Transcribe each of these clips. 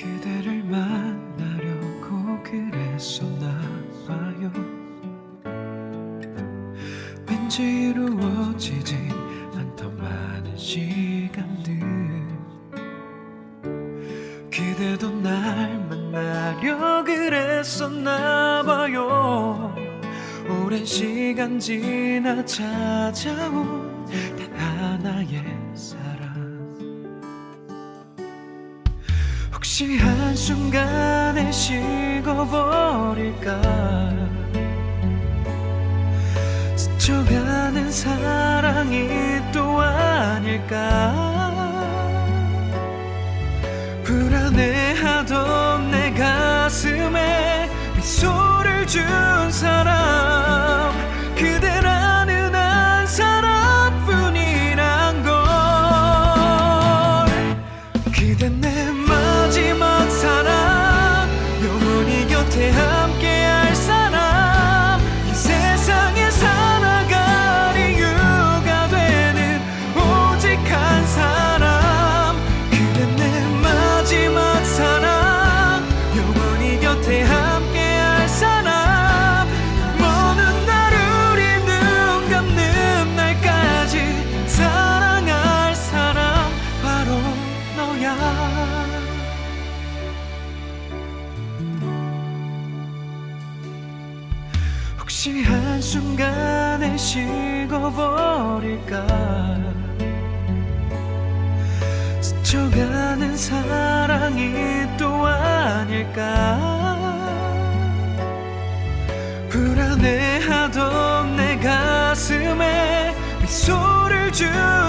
그대를 만나려고 그랬었나 봐요. 왠지 이루어지지 않던 많은 시간들. 그대도 날 만나려 그랬었나 봐요. 오랜 시간 지나 찾아온 단 하나의 혹시 한순간에 식어버릴까? 스쳐가는 사랑이 또 아닐까? 불안해하던 내 가슴에 미소를 준 사람 혹시 한순간에 식어버릴까? 스쳐가는 사랑이 또 아닐까? 불안해하던 내 가슴에 미소를 준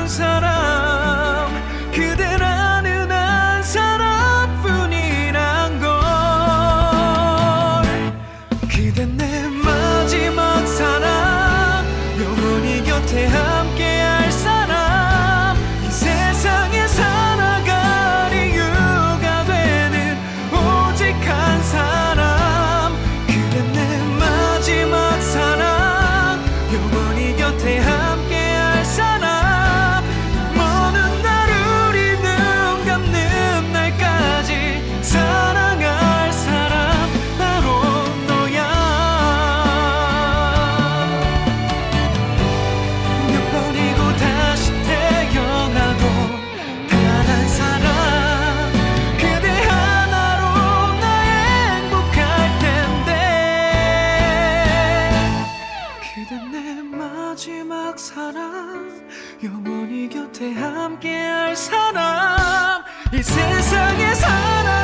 영원히 곁에 함께할 사람. 이 세상에 사람.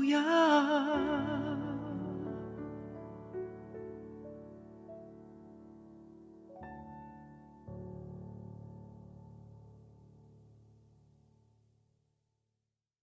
不要。